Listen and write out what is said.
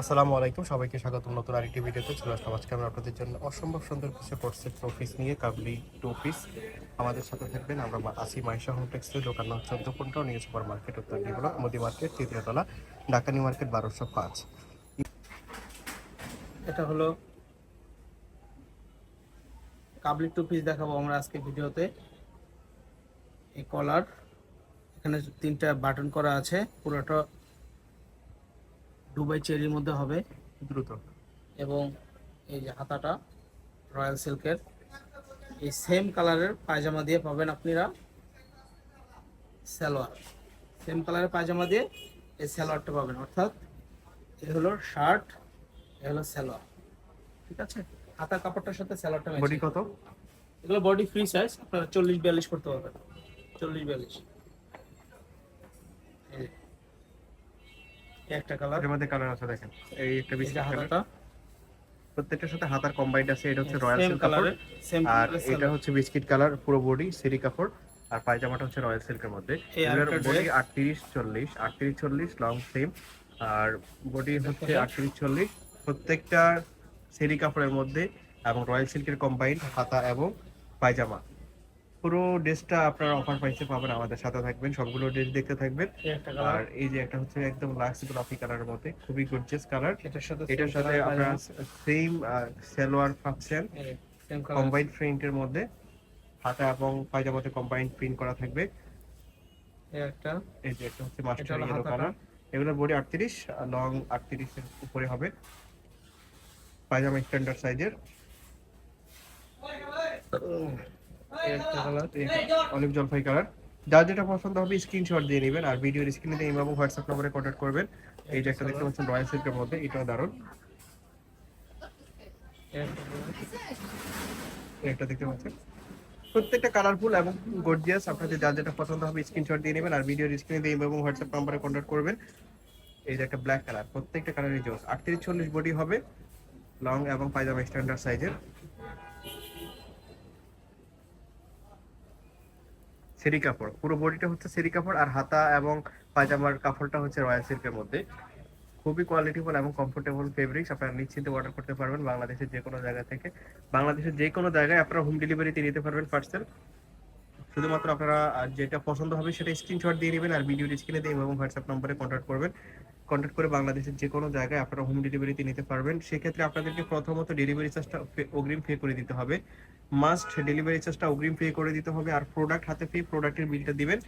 আসসালামু আলাইকুম। সবাইকে স্বাগতম নতুন আরেকটি ভিডিওতে। চলে আসলাম আজকে আমরা আপনাদের জন্য অসম্ভব সুন্দর কিছু কোর্সের টপিস নিয়ে, কাবলি টপিস আমাদের সাথে থাকবেন আমরা আসি মাইশা হোম টেক্সটাইল দোকান নাম পনেরো নিউ সুপার মার্কেট উত্তর ডিবলক মোদি মার্কেট তৃতীয়তলা ঢাকা নিউ মার্কেট বারোশো পাঁচ। এটা হলো কাবলি টু পিস দেখাবো আমরা আজকে ভিডিওতে। এই কলার এখানে তিনটা বাটন করা আছে। পুরোটা দুবাই চেরির মধ্যে হবে। দ্রুত। এবং এই যে হাতাটা রয়্যাল সিল্কের এই সেম কালারের পায়জামা দিয়ে পাবেন আপনারা সালোয়ার। সেম কালারের পায়জামা দিয়ে এই সালোয়ারটা পাবেন অর্থাৎ এ হলো শার্ট এ হলো সালোয়ার। ঠিক আছে? হাতা কাপড়টার সাথে সালোয়ারটা বডি কত? এগুলো বডি ফ্রি সাইজ আপনারা চল্লিশ বিয়াল্লিশ করতে পারবেন। চল্লিশ বিয়াল্লিশ। একটা কালারের মধ্যে কালার আছে দেখেন। এই একটা হাতাটা। প্রত্যেকটার সাথে হাতার কম্বাইন্ড আছে এটা হচ্ছে রয়্যাল সিল্ক আর এটা হচ্ছে বিস্কিট কালার পুরো বডি সেরি কাপড়। আর পায়জামাটা হচ্ছে রয়্যাল সিল্কের মধ্যে। এগুলোর বডি dress। আটত্রিশ চল্লিশ আটত্রিশ চল্লিশ লং সেম আর বডি হচ্ছে দেখো। আটত্রিশ চল্লিশ। প্রত্যেকটা সেরি কাপড়ের মধ্যে এবং রয়্যাল সিল্কের কম্বাইন্ড হাতা এবং পায়জামা। পুরো ড্রেসটা আপনার অফার প্রাইসে পাবেন আমাদের সাথে থাকবেন সবগুলো ড্রেস দেখতে থাকবেন। আর এই যে একটা হচ্ছে একদম লাক্স গোলাপি কালারের মধ্যে খুবই গর্জিয়াস কালার এটার সাথে এটার সাথে আপনারা সেম সালোয়ার পাচ্ছেন। কালার কম্বাইন্ড প্রিন্টের মধ্যে হাতা এবং পায়জামাতে কম্বাইন্ড প্রিন্ট করা থাকবে। এই একটা। এই যে একটা হচ্ছে মাস্টার ইয়েলো কালার এগুলোর বডি আটত্রিশ লং আটত্রিশের উপরে হবে। পায়জামা স্ট্যান্ডার্ড সাইজের একটা কালার অলিভ জলপাই কালার যার যেটা পছন্দ হবে স্ক্রিনশট দিয়ে নেবেন আর ভিডিওর স্ক্রিনে দিয়ে এবং হোয়াটসঅ্যাপ নম্বরে কন্ট্যাক্ট করবেন। এই যে একটা দেখতে পাচ্ছেন রয়্যাল সিল্কের মধ্যে এটাও দারুণ। একটা দেখতে পাচ্ছেন। প্রত্যেকটা কালারফুল এবং গর্জিয়াস আপনাদের যার যেটা পছন্দ হবে স্ক্রিনশট দিয়ে নেবেন আর ভিডিওর স্ক্রিনে দিয়ে এবং হোয়াটসঅ্যাপ নম্বরে কন্ট্যাক্ট করবেন। এই যে একটা ব্ল্যাক কালার প্রত্যেকটা কালারই জোস। আটত্রিশ চল্লিশ বডি হবে লং এবং পায়জামা স্ট্যান্ডার্ড সাইজের সেরি কাপড়। পুরো বডিটা হচ্ছে সেরি কাপড় আর হাতা এবং পায়জামার কাপড়টা হচ্ছে রয়্যাল সিল্কের মধ্যে। খুবই কোয়ালিটিফুল এবং কমফোর্টেবল ফেব্রিক্স আপনারা নিশ্চিন্তে অর্ডার করতে পারবেন বাংলাদেশের যে কোনো জায়গা থেকে। বাংলাদেশের যে কোনো জায়গায় আপনারা হোম ডেলিভারিতে নিতে পারবেন পার্সেল শুধুমাত্র আপনারা যেটা পছন্দ হবে সেটা স্ক্রিনশট দিয়ে নেবেন আর ভিডিও স্ক্রিনে দিয়ে এবং হোয়াটসঅ্যাপ নম্বরে কন্ট্যাক্ট করবেন। কন্ট্যাক্ট করে বাংলাদেশের যে কোনো জায়গায় আপনারা হোম ডেলিভারিতে নিতে পারবেন। সেক্ষেত্রে আপনাদেরকে প্রথমত ডেলিভারি চার্জটা অগ্রিম পে করে দিতে হবে। মাস্ট ডেলিভারি চার্জটা অগ্রিম পে করে দিতে হবে। আর প্রোডাক্ট হাতে পেয়ে প্রোডাক্টের বিলটা দিবেন।